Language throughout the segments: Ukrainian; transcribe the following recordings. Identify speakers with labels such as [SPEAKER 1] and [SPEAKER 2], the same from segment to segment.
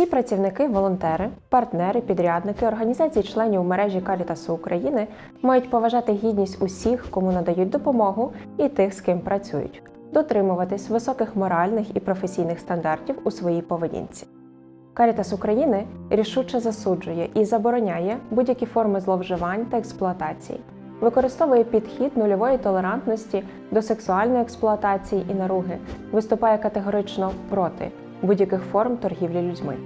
[SPEAKER 1] Всі працівники, волонтери, партнери, підрядники, організації членів мережі Карітасу України мають поважати гідність усіх, кому надають допомогу, і тих, з ким працюють, дотримуватись високих моральних і професійних стандартів у своїй поведінці. Карітас України рішуче засуджує і забороняє будь-які форми зловживань та експлуатації, використовує підхід нульової толерантності до сексуальної експлуатації і наруги, виступає категорично проти будь-яких форм торгівлі людьми.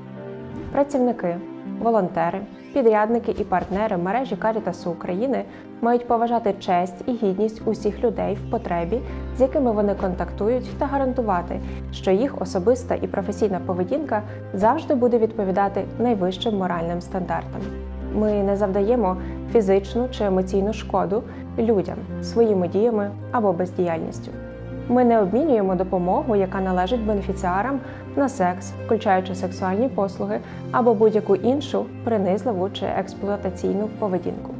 [SPEAKER 1] Працівники, волонтери, підрядники і партнери мережі Карітасу України мають поважати честь і гідність усіх людей в потребі, з якими вони контактують, та гарантувати, що їх особиста і професійна поведінка завжди буде відповідати найвищим моральним стандартам. Ми не завдаємо фізичну чи емоційну шкоду людям своїми діями або бездіяльністю. Ми не обмінюємо допомогу, яка належить бенефіціарам на секс, включаючи сексуальні послуги або будь-яку іншу принизливу чи експлуатаційну поведінку.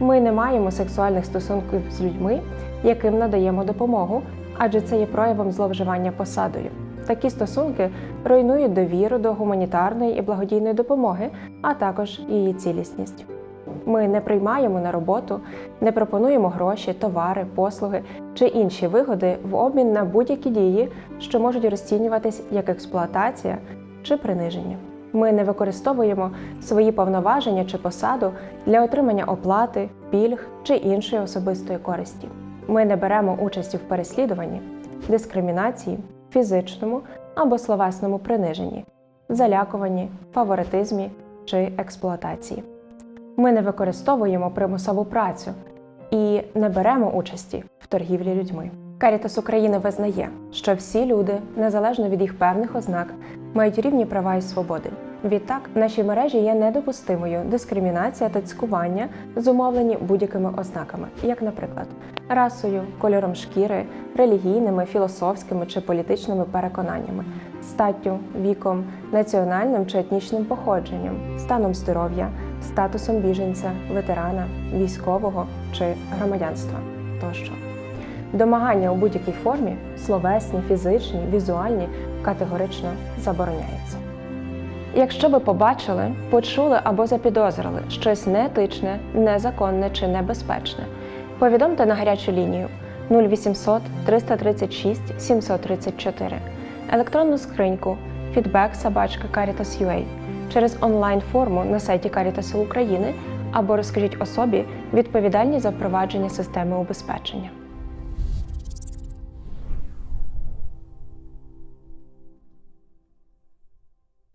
[SPEAKER 1] Ми не маємо сексуальних стосунків з людьми, яким надаємо допомогу, адже це є проявом зловживання посадою. Такі стосунки руйнують довіру до гуманітарної і благодійної допомоги, а також її цілісність. Ми не приймаємо на роботу, не пропонуємо гроші, товари, послуги чи інші вигоди в обмін на будь-які дії, що можуть розцінюватись як експлуатація чи приниження. Ми не використовуємо свої повноваження чи посаду для отримання оплати, пільг чи іншої особистої користі. Ми не беремо участі в переслідуванні, дискримінації, фізичному або словесному приниженні, залякуванні, фаворитизмі чи експлуатації. Ми не використовуємо примусову працю і не беремо участі в торгівлі людьми. Карітас України визнає, що всі люди, незалежно від їх певних ознак, мають рівні права і свободи. Відтак, в нашій мережі є недопустимою дискримінація та цькування, зумовлені будь-якими ознаками, як, наприклад, расою, кольором шкіри, релігійними, філософськими чи політичними переконаннями, статтю, віком, національним чи етнічним походженням, станом здоров'я, статусом біженця, ветерана, військового чи громадянства тощо. Домагання у будь-якій формі словесні, фізичні, візуальні категорично забороняється. Якщо ви побачили, почули або запідозрили щось неетичне, незаконне чи небезпечне, повідомте на гарячу лінію 0800 336 734, електронну скриньку feedback собачка Caritas.ua через онлайн-форму на сайті Карітасу України або розкажіть особі відповідальній за впровадження системи убезпечення.